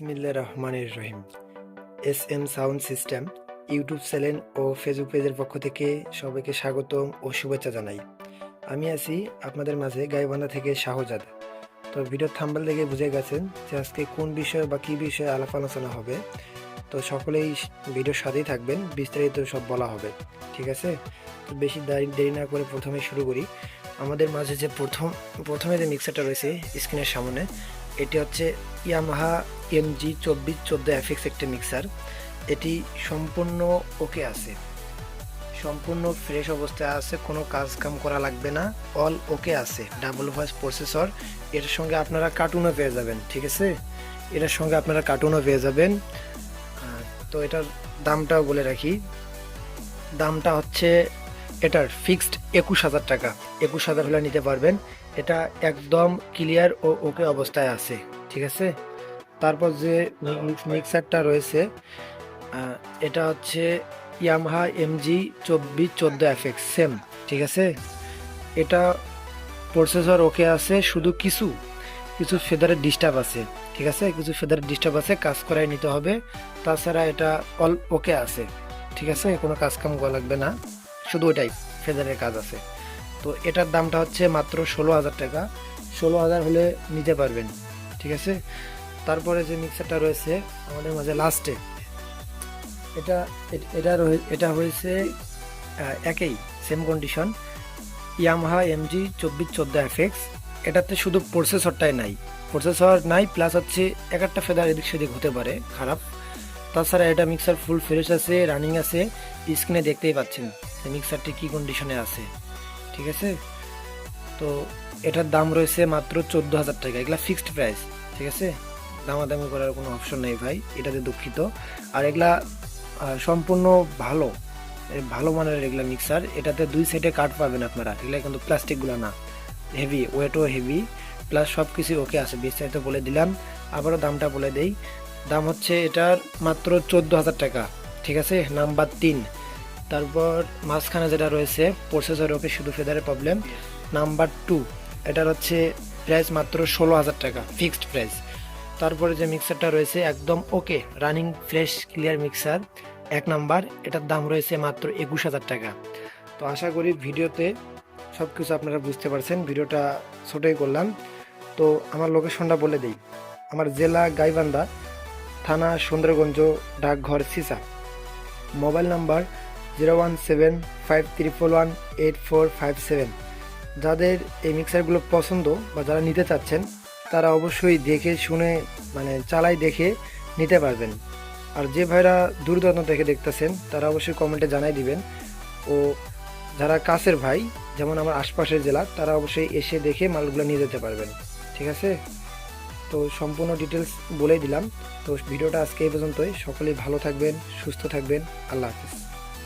বিসমিল্লা রহমানের রহিম। S M sound system, YouTube channel ও Facebook পেজের পক্ষ থেকে সবাইকে স্বাগতম ও শুভেচ্ছা জানাই। আমি আছি আপনাদের মাঝে গাইবান্ধা থেকে শাহজাদ। তো ভিডিওর থাম্বাল দেখে বুঝে গেছেন যে আজকে কোন বিষয় বা কী বিষয়ে আলাপ আলোচনা হবে। তো সকলেই ভিডিওর সাথেই থাকবেন, বিস্তারিত সব বলা হবে। ঠিক আছে? তো বেশি দেরি না করে প্রথমে শুরু করি। আমাদের মাঝে যে প্রথম প্রথমে যে মিক্সারটা রয়েছে স্ক্রিনের সামনে, এটি হচ্ছে ইয়ামাহা এমজি চব্বিশ চোদ্দ এফএক্স একটি মিক্সার এটি সম্পূর্ণ ওকে আছে। সম্পূর্ণ ফ্রেশ অবস্থায় আছে, কোনো কাজ কাম করা লাগবে না। অল ওকে আছে। ডাবল ভয়েস প্রসেসর এর সঙ্গে আপনারা কার্টুনও পেয়ে যাবেন, ঠিক আছে? এটার সঙ্গে আপনারা কার্টুনও পেয়ে যাবেন। তো এটার দামটাও বলে রাখি। দামটা হচ্ছে, এটার ফিক্সড একুশ হাজার টাকা। একুশ হাজার হলে নিতে পারবেন। এটা একদম ক্লিয়ার ও ওকে অবস্থায় আছে, ঠিক আছে? তারপর যে মিক্স- মিক্সারটা রয়েছে এটা হচ্ছে ইয়ামাহা এমজি চব্বিশ, চোদ্দ এফএক্স সেম ঠিক আছে? এটা প্রসেসর ওকে আছে, শুধু কিছু কিছু ফেদারের ডিস্টার্ব আছে, ঠিক আছে? কিছু ফেদারের ডিস্টার্ব আছে, কাজ করাই নিতে হবে। তাছাড়া এটা অল ওকে আছে, ঠিক আছে? কোনো কাজ কাম করা লাগবে না, শুধু ওইটাই ফেদারের কাজ আছে। তো এটার দামটা হচ্ছে মাত্র ষোলো হাজার টাকা, ষোলো হাজার হলে নিতে পারবেন, ঠিক আছে? তারপরে যে মিক্সারটা রয়েছে, আমাদের মাঝে লাস্টে এটা এটা এটা হয়েছে একই সেম কন্ডিশন ইয়ামাহা এমজি চব্বিশ চোদ্দ এফএক্স এটাতে শুধু প্রসেসরটাই নাই প্রসেসর নাই প্লাস হচ্ছে এক একটা ফেদার এদিক সেদিক হতে পারে, খারাপ। তাছাড়া এটা মিক্সার ফুল ফ্রেশ আছে রানিং আছে স্ক্রিনে দেখতেই পাচ্ছেন মিক্সারটি কী কন্ডিশনে আছে, ঠিক আছে? তো এটার দাম রয়েছে মাত্র চোদ্দ হাজার টাকা, এগুলা ফিক্সড প্রাইস ঠিক আছে? দামাদামি করার কোনো অপশন নেই ভাই, এটাতে দুঃখিত। আর এগুলা সম্পূর্ণ ভালো ভালো মানের এগুলা মিক্সার এটাতে দুই সাইডে কাঠ পাবেন আপনারা। এগুলা কিন্তু প্লাস্টিকগুলো না হেভি ওয়েটও হেভি প্লাস সব কিছু ওকে আছে। বিস্তারিত বলে দিলাম, আবারও দামটা বলে দেই। দাম হচ্ছে এটার মাত্র চোদ্দ হাজার টাকা, ঠিক আছে? নাম্বার তিন। তারপর মাঝখানে যেটা রয়েছে প্রসেসর ওকে শুধু ফেদারের প্রবলেম নাম্বার টু এটার হচ্ছে প্রাইস মাত্র ষোলো হাজার টাকা ফিক্সড প্রাইস তারপরে যে মিক্সারটা রয়েছে একদম okay running fresh clear mixer এক নাম্বার, এটার দাম রয়েছে মাত্র একুশ হাজার টাকা। তো আশা করি ভিডিওতে সব কিছু আপনারা বুঝতে পারছেন, ভিডিওটা ছোটোই করলাম। তো আমার লোকেশনটা বলে দিই। আমার জেলা গাইবান্ধা, থানা সুন্দরগঞ্জ, ডাকঘর Sisa. Mobile number zero one seven five triple one eight four five seven. যাদের এই মিক্সারগুলো পছন্দ বা যারা নিতে চাচ্ছেন তারা অবশ্যই দেখে শুনে মানে চালাই দেখে নিতে পারবেন। আর যে ভাইরা দূর থেকে দেখতেছেন, তারা অবশ্যই কমেন্টে জানাই দিবেন। ও যারা কাছের ভাই, যেমন আমার আশপাশের জেলা, তারা অবশ্যই এসে দেখে মালগুলো নিয়ে যেতে পারবেন। ঠিক আছে? তো সম্পূর্ণ ডিটেলস বলেই দিলাম। তো ভিডিওটা আজকে এই পর্যন্তই। সকলেই ভালো থাকবেন, সুস্থ থাকবেন। আল্লাহ হাফিজ।